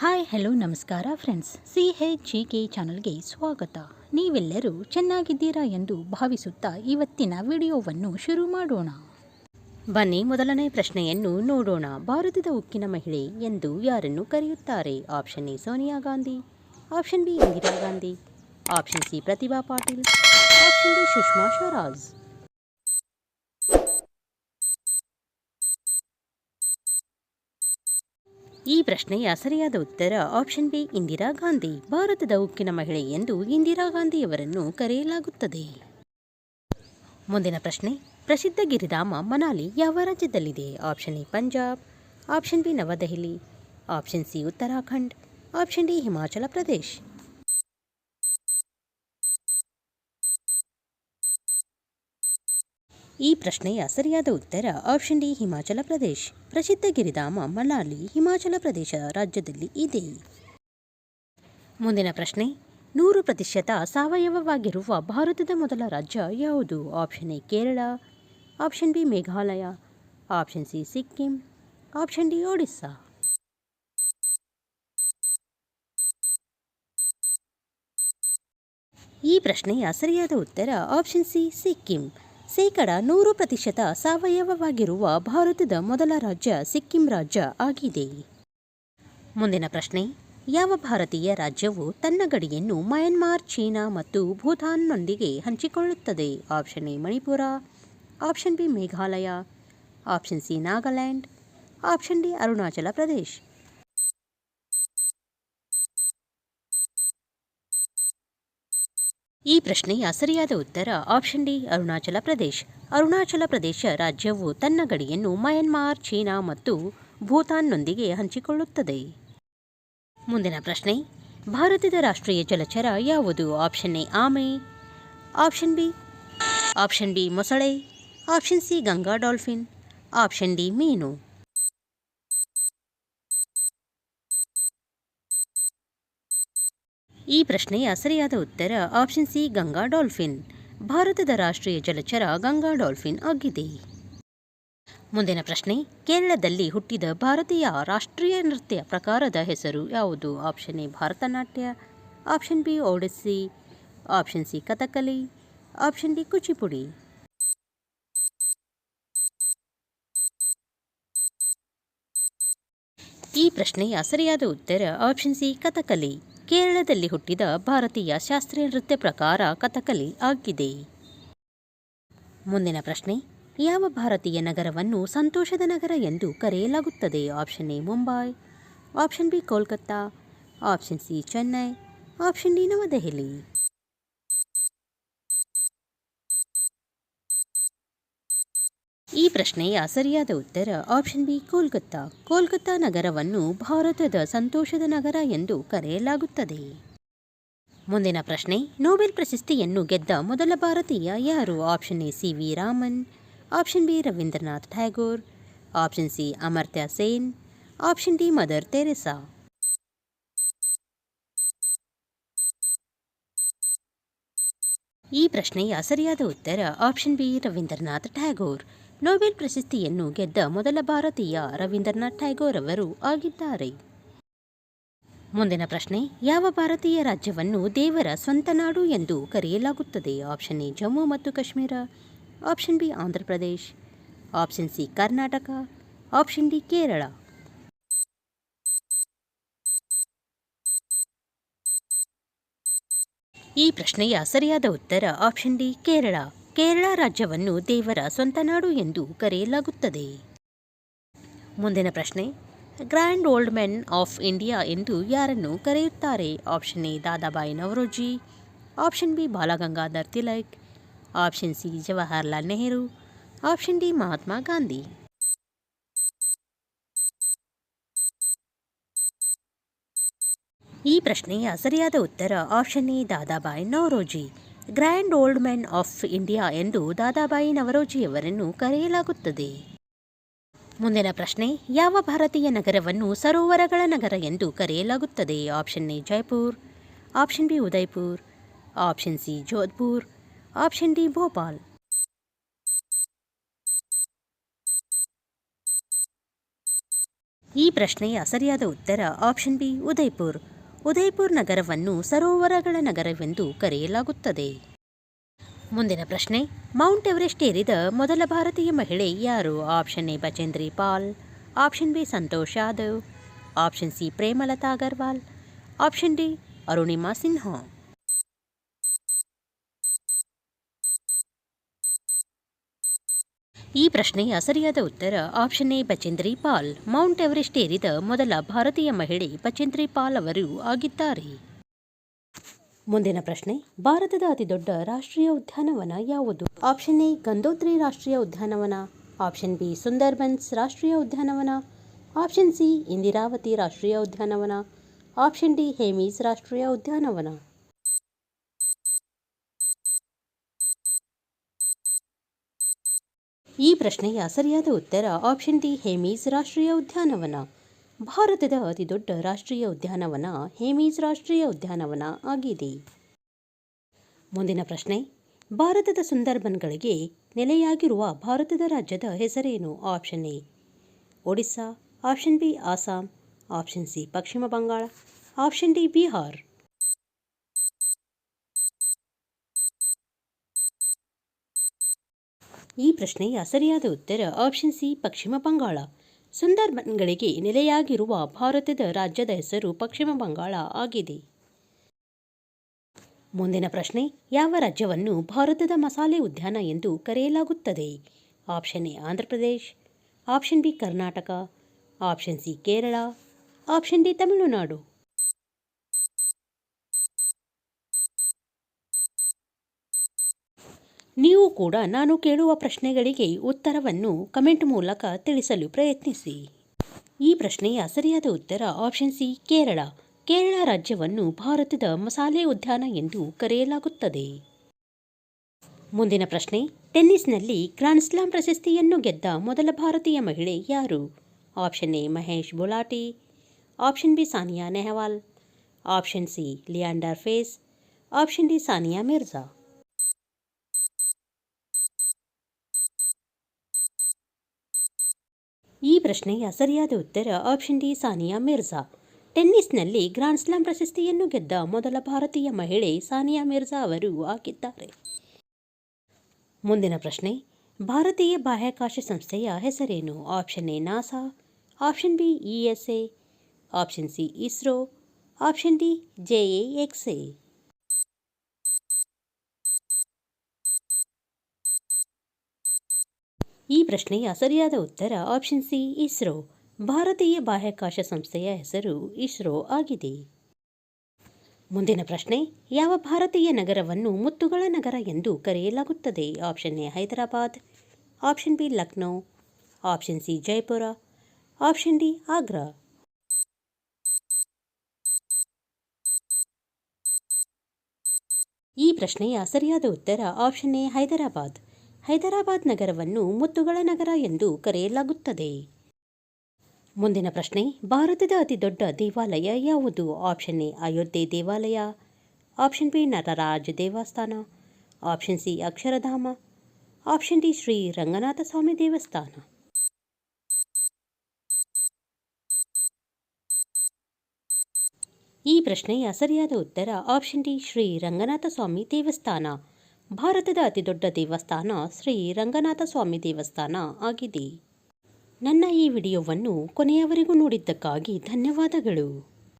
Hi, hello, ನಮಸ್ಕಾರ friends C H G K ಚಾನಲ್ಗೆ ಸ್ವಾಗತ. ನೀವೆಲ್ಲರೂ ಚೆನ್ನಾಗಿದ್ದೀರಾ ಎಂದು ಭಾವಿಸುತ್ತಾ ಇವತ್ತಿನ ವಿಡಿಯೋವನ್ನು ಶುರು ಮಾಡೋಣ. ಬನ್ನಿ ಮೊದಲನೇ ಪ್ರಶ್ನೆಯನ್ನು ನೋಡೋಣ. ಭಾರತದ ಉಕ್ಕಿನ ಮಹಿಳೆ ಎಂದು ಯಾರನ್ನು ಕರೆಯುತ್ತಾರೆ? Option A Sonia Gandhi. Option B Indira Gandhi. Option C Pratibha Patil. Option D Sushma Swaraj. ಈ ಪ್ರಶ್ನೆಯ ಸರಿಯಾದ ಉತ್ತರ ಆಪ್ಷನ್ ಬಿ, ಇಂದಿರಾ ಗಾಂಧಿ. ಭಾರತದ ಉಕ್ಕಿನ ಮಹಿಳೆ ಎಂದು ಇಂದಿರಾ ಗಾಂಧಿಯವರನ್ನು ಕರೆಯಲಾಗುತ್ತದೆ. ಮುಂದಿನ ಪ್ರಶ್ನೆ, ಪ್ರಸಿದ್ಧ ಗಿರಿಧಾಮ ಮನಾಲಿ ಯಾವ ರಾಜ್ಯದಲ್ಲಿದೆ? Option A, Punjab. Option B, New Delhi. Option C, Uttarakhand. Option D, Himachal Pradesh. ಈ ಪ್ರಶ್ನೆಯ ಸರಿಯಾದ ಉತ್ತರ ಆಪ್ಷನ್ ಡಿ, ಹಿಮಾಚಲ ಪ್ರದೇಶ್. ಪ್ರಸಿದ್ಧ ಗಿರಿಧಾಮ, ಮನಾಲಿ, ಹಿಮಾಚಲ ಪ್ರದೇಶ ರಾಜ್ಯದಲ್ಲಿ ಇದೆ. ಮುಂದಿನ ಪ್ರಶ್ನೆ, ನೂರು ಪ್ರತಿಶತ ಸಾವಯವವಾಗಿರುವ ಭಾರತದ ಮೊದಲ ರಾಜ್ಯ ಯಾವುದು? Option A, Kerala. Option B, Meghalaya. Option C, Sikkim. Option D, Odisha. ಈ ಪ್ರಶ್ನೆಯ ಸರಿಯಾದ ಉತ್ತರ ಆಪ್ಷನ್ ಸಿ, ಸಿಕ್ಕಿಂ. ಶೇಕಡ ನೂರು ಪ್ರತಿಶತ ಸಾವಯವವಾಗಿರುವ ಭಾರತದ ಮೊದಲ ರಾಜ್ಯ ಸಿಕ್ಕಿಂ ರಾಜ್ಯ ಆಗಿದೆ. ಮುಂದಿನ ಪ್ರಶ್ನೆ, ಯಾವ ಭಾರತೀಯ ರಾಜ್ಯವು ತನ್ನ ಗಡಿಯನ್ನು ಮಯನ್ಮಾರ್, ಚೀನಾ ಮತ್ತು ಭೂತಾನ್ನೊಂದಿಗೆ ಹಂಚಿಕೊಳ್ಳುತ್ತದೆ? Option A, Manipur. Option B, Meghalaya. Option C, Nagaland. Option D, Arunachal Pradesh. ಈ ಪ್ರಶ್ನೆಯ ಸರಿಯಾದ ಉತ್ತರ ಆಪ್ಷನ್ ಡಿ ಅರುಣಾಚಲ ಪ್ರದೇಶ್. ಅರುಣಾಚಲ ಪ್ರದೇಶ ರಾಜ್ಯವು ತನ್ನ ಗಡಿಯನ್ನು ಮಯನ್ಮಾರ್ ಚೀನಾ ಮತ್ತು ಭೂತಾನ್ನೊಂದಿಗೆ ಹಂಚಿಕೊಳ್ಳುತ್ತದೆ. ಮುಂದಿನ ಪ್ರಶ್ನೆ, ಭಾರತದ ರಾಷ್ಟ್ರೀಯ ಜಲಚರ ಯಾವುದು? ಆಪ್ಷನ್ ಎ ಆಮೆ. ಆಪ್ಷನ್ ಬಿ ಆಪ್ಷನ್ ಬಿ ಮೊಸಳೆ. Option C Ganga dolphin. Option D ಮೀನು. ಈ ಪ್ರಶ್ನೆಯ ಸರಿಯಾದ ಉತ್ತರ ಆಪ್ಷನ್ ಸಿ ಗಂಗಾ ಡಾಲ್ಫಿನ್. ಭಾರತದ ರಾಷ್ಟ್ರೀಯ ಜಲಚರ ಗಂಗಾ ಡಾಲ್ಫಿನ್ ಆಗಿದೆ. ಮುಂದಿನ ಪ್ರಶ್ನೆ, ಕೇರಳದಲ್ಲಿ ಹುಟ್ಟಿದ ಭಾರತೀಯ ರಾಷ್ಟ್ರೀಯ ನೃತ್ಯ ಪ್ರಕಾರದ ಹೆಸರು ಯಾವುದು? Option A Bharatanatyam. Option B Odissi option C Kathakali. Option D Kuchipudi. ಈ ಪ್ರಶ್ನೆಯ ಸರಿಯಾದ ಉತ್ತರ ಆಪ್ಷನ್ ಸಿ ಕಥಕಲಿ. ಕೇರಳದಲ್ಲಿ ಹುಟ್ಟಿದ ಭಾರತೀಯ ಶಾಸ್ತ್ರೀಯ ನೃತ್ಯ ಪ್ರಕಾರ ಕಥಕಲಿ ಆಗಿದೆ. ಮುಂದಿನ ಪ್ರಶ್ನೆ, ಯಾವ ಭಾರತೀಯ ನಗರವನ್ನು ಸಂತೋಷದ ನಗರ ಎಂದು ಕರೆಯಲಾಗುತ್ತದೆ? Option A, Mumbai, option B, Kolkata, option C, Chennai, option D, New Delhi. ಈ ಪ್ರಶ್ನೆಯ ಸರಿಯಾದ ಉತ್ತರ ಆಪ್ಷನ್ ಬಿ ಕೋಲ್ಕತ್ತಾ. ಕೋಲ್ಕತ್ತಾ ನಗರವನ್ನು ಭಾರತದ ಸಂತೋಷದ ನಗರ ಎಂದು ಕರೆಯಲಾಗುತ್ತದೆ. ಮುಂದಿನ ಪ್ರಶ್ನೆ, ನೋಬೆಲ್ ಪ್ರಶಸ್ತಿಯನ್ನು ಗೆದ್ದ ಮೊದಲ ಭಾರತೀಯ ಯಾರು? Option A C, V, Raman. Option B Rabindranath Tagore. Option C Amartya Sen. Option D Mother Teresa. ಈ ಪ್ರಶ್ನೆಯ ಸರಿಯಾದ ಉತ್ತರ option B Rabindranath Tagore. Nobel ಪ್ರಶಸ್ತಿಯನ್ನು ಗೆದ್ದ ಮೊದಲ ಭಾರತೀಯ ರವೀಂದ್ರನಾಥ್ ಟ್ಯಾಗೋರ್ ಅವರು ಆಗಿದ್ದಾರೆ. ಮುಂದಿನ ಪ್ರಶ್ನೆ, ಯಾವ ಭಾರತೀಯ ರಾಜ್ಯವನ್ನು ದೇವರ ಸ್ವಂತ ನಾಡು ಎಂದು ಕರೆಯಲಾಗುತ್ತದೆ? ಆಪ್ಷನ್ ಎ, ಜಮ್ಮು ಮತ್ತು Kashmir. Option B Andhra Pradesh option C, Karnataka. Option D, Kerala. ಈ ಪ್ರಶ್ನೆಯ ಸರಿಯಾದ ಉತ್ತರ ಆಪ್ಷನ್ ಡಿ, ಕೇರಳ. ಕೇರಳ ರಾಜ್ಯವನ್ನು ದೇವರ ಸ್ವಂತ ನಾಡು ಎಂದು ಕರೆಯಲಾಗುತ್ತದೆ. ಮುಂದಿನ ಪ್ರಶ್ನೆ, grand old men of India ಎಂದು ಯಾರನ್ನು ಕರೆಯುತ್ತಾರೆ? Option A, Dadabhai Naoroji. Option B, Balagangadhar Tilak. Option C, Jawaharlal Nehru. Option D, Mahatma Gandhi. ಈ ಪ್ರಶ್ನೆಯ ಸರಿಯಾದ ಉತ್ತರ option A, Dadabhai Naoroji. Grand old man of India ಎಂದು ದಾದಾಬಾಯಿ ನವರೋಜಿಯವರನ್ನು ಕರೆಯಲಾಗುತ್ತದೆ. ಮುಂದಿನ ಪ್ರಶ್ನೆ, ಯಾವ ಭಾರತೀಯ ನಗರವನ್ನು ಸರೋವರಗಳ ನಗರ ಎಂದು ಕರೆಯಲಾಗುತ್ತದೆ? Option A, Jaipur. Option B, Udaipur. Option C, Jodhpur. Option D, Bhopal. ಈ ಪ್ರಶ್ನೆಯ ಸರಿಯಾದ ಉತ್ತರ ಆಪ್ಷನ್ ಬಿ, ಉದಯ್ಪುರ್. ಉದಯ್ಪುರ್ ನಗರವನ್ನು ಸರೋವರಗಳ ನಗರವೆಂದು ಕರೆಯಲಾಗುತ್ತದೆ. ಮುಂದಿನ ಪ್ರಶ್ನೆ, ಮೌಂಟ್ ಎವರೆಸ್ಟ್ ಏರಿದ ಮೊದಲ ಭಾರತೀಯ ಮಹಿಳೆ ಯಾರು? Option A Bachendri Pal, option B Santosh Yadav, option C Premlata Agarwal, option D Arunima Sinha. ಈ ಪ್ರಶ್ನೆಯ ಸರಿಯಾದ ಉತ್ತರ option A, Bachendri Pal. Mount Everest ಏರಿದ ಮೊದಲ ಭಾರತೀಯ ಮಹಿಳೆ ಬಚೇಂದ್ರಿ ಪಾಲ್ ಅವರು ಆಗಿದ್ದಾರೆ. ಮುಂದಿನ ಪ್ರಶ್ನೆ, ಭಾರತದ ಅತಿದೊಡ್ಡ ರಾಷ್ಟ್ರೀಯ ಉದ್ಯಾನವನ ಯಾವುದು? ಆಪ್ಷನ್ ಎ ಗಂಗೋತ್ರಿ ರಾಷ್ಟ್ರೀಯ ಉದ್ಯಾನವನ. ಆಪ್ಷನ್ ಬಿ, ಸುಂದರ್ಬನ್ಸ್ ರಾಷ್ಟ್ರೀಯ ಉದ್ಯಾನವನ. ಆಪ್ಷನ್ ಸಿ, ಇಂದಿರಾವತಿ ರಾಷ್ಟ್ರೀಯ ಉದ್ಯಾನವನ. ಆಪ್ಷನ್ ಡಿ, ಹೇಮೀಸ್ ರಾಷ್ಟ್ರೀಯ ಉದ್ಯಾನವನ. ಈ ಪ್ರಶ್ನೆಯ ಸರಿಯಾದ ಉತ್ತರ ಆಪ್ಷನ್ ಡಿ ಹೇಮೀಸ್ ರಾಷ್ಟ್ರೀಯ ಉದ್ಯಾನವನ. ಭಾರತದ ಅತಿದೊಡ್ಡ ರಾಷ್ಟ್ರೀಯ ಉದ್ಯಾನವನ ಹೇಮೀಸ್ ರಾಷ್ಟ್ರೀಯ ಉದ್ಯಾನವನ ಆಗಿದೆ. ಮುಂದಿನ ಪ್ರಶ್ನೆ, ಭಾರತದ ಸುಂದರ್ಬನ್ಗಳಿಗೆ ನೆಲೆಯಾಗಿರುವ ಭಾರತದ ರಾಜ್ಯದ ಹೆಸರೇನು? Option A Odisha. Option B Assam option C Paschima Bangala. Option D Bihar. ಈ ಪ್ರಶ್ನೆಯ ಸರಿಯಾದ ಉತ್ತರ ಆಪ್ಷನ್ ಸಿ ಪಶ್ಚಿಮ ಬಂಗಾಳ. ಸುಂದರ್ಬನ್ಗಳಿಗೆ ನೆಲೆಯಾಗಿರುವ ಭಾರತದ ರಾಜ್ಯದ ಹೆಸರು ಪಶ್ಚಿಮ ಬಂಗಾಳ ಆಗಿದೆ. ಮುಂದಿನ ಪ್ರಶ್ನೆ, ಯಾವ ರಾಜ್ಯವನ್ನು ಭಾರತದ ಮಸಾಲೆ ಉದ್ಯಾನ ಎಂದು ಕರೆಯಲಾಗುತ್ತದೆ? Option A Andhra Pradesh option B Karnataka. Option C Kerala. Option D Tamil Nadu. ನೀವು ಕೂಡ ನಾನು ಕೇಳುವ ಪ್ರಶ್ನೆಗಳಿಗೆ ಉತ್ತರವನ್ನು ಕಮೆಂಟ್ ಮೂಲಕ ತಿಳಿಸಲು ಪ್ರಯತ್ನಿಸಿ. ಈ ಪ್ರಶ್ನೆಯ ಸರಿಯಾದ ಉತ್ತರ ಆಪ್ಷನ್ ಸಿ, ಕೇರಳ. ಕೇರಳ ರಾಜ್ಯವನ್ನು ಭಾರತದ ಮಸಾಲೆ ಉದ್ಯಾನ ಎಂದು ಕರೆಯಲಾಗುತ್ತದೆ. ಮುಂದಿನ ಪ್ರಶ್ನೆ, ಟೆನ್ನಿಸ್ನಲ್ಲಿ ಗ್ರ್ಯಾಂಡ್ ಸ್ಲಾಮ್ ಪ್ರಶಸ್ತಿಯನ್ನು ಗೆದ್ದ ಮೊದಲ ಭಾರತೀಯ ಮಹಿಳೆ ಯಾರು? Option A, Mahesh Bhupathi. Option B, Sania Nehwal. Option C, Leander Paes. Option D, Sania Mirza ಈ ಪ್ರಶ್ನೆಯ ಸರಿಯಾದ ಉತ್ತರ ಆಪ್ಷನ್ ಡಿ ಸಾನಿಯಾ ಮಿರ್ಜಾ. ಟೆನ್ನಿಸ್ನಲ್ಲಿ ಗ್ರ್ಯಾಂಡ್ ಸ್ಲಾಮ್ ಪ್ರಶಸ್ತಿಯನ್ನು ಗೆದ್ದ ಮೊದಲ ಭಾರತೀಯ ಮಹಿಳೆ ಸಾನಿಯಾ ಮಿರ್ಜಾ ಅವರು ಆಗಿದ್ದಾರೆ. ಮುಂದಿನ ಪ್ರಶ್ನೆ, ಭಾರತೀಯ ಬಾಹ್ಯಾಕಾಶ ಸಂಸ್ಥೆಯ ಹೆಸರೇನು? Option A NASA option B E S A option C ISRO option D J A X A. ಈ ಪ್ರಶ್ನೆಯ ಸರಿಯಾದ ಉತ್ತರ ಆಪ್ಷನ್ ಸಿ ಇಸ್ರೋ. ಭಾರತೀಯ ಬಾಹ್ಯಾಕಾಶ ಸಂಸ್ಥೆಯ ಹೆಸರು ಇಸ್ರೋ ಆಗಿದೆ. ಮುಂದಿನ ಪ್ರಶ್ನೆ, ಯಾವ ಭಾರತೀಯ ನಗರವನ್ನು ಮುತ್ತುಗಳ ನಗರ ಎಂದು ಕರೆಯಲಾಗುತ್ತದೆ? Option A Hyderabad option B Lucknow option C Jaipur option D Agra. ಈ ಪ್ರಶ್ನೆಯ ಸರಿಯಾದ ಉತ್ತರ ಆಪ್ಷನ್ ಎ ಹೈದರಾಬಾದ್. ಹೈದರಾಬಾದ್ ನಗರವನ್ನು ಮುತ್ತುಗಳ ನಗರ ಎಂದು ಕರೆಯಲಾಗುತ್ತದೆ. ಮುಂದಿನ ಪ್ರಶ್ನೆ, ಭಾರತದ ಅತಿದೊಡ್ಡ ದೇವಾಲಯ ಯಾವುದು? ಆಪ್ಷನ್ ಎ, ಅಯೋಧ್ಯೆ ದೇವಾಲಯ. ಆಪ್ಷನ್ ಬಿ, ನಟರಾಜ ದೇವಸ್ಥಾನ. Option C, Akshardham. Option D, Shri Ranganatha Swamy ದೇವಸ್ಥಾನ. ಈ ಪ್ರಶ್ನೆಯ ಸರಿಯಾದ ಉತ್ತರ ಆಪ್ಷನ್ ಡಿ, ಶ್ರೀ ರಂಗನಾಥ ಸ್ವಾಮಿ ದೇವಸ್ಥಾನ. ಭಾರತದ ಅತಿದೊಡ್ಡ ದೇವಸ್ಥಾನ ಶ್ರೀ ರಂಗನಾಥ ಸ್ವಾಮಿ ದೇವಸ್ಥಾನ ಆಗಿದೆ. ನನ್ನ ಈ ವಿಡಿಯೋವನ್ನು ಕೊನೆಯವರೆಗೂ ನೋಡಿದ್ದಕ್ಕಾಗಿ ಧನ್ಯವಾದಗಳು.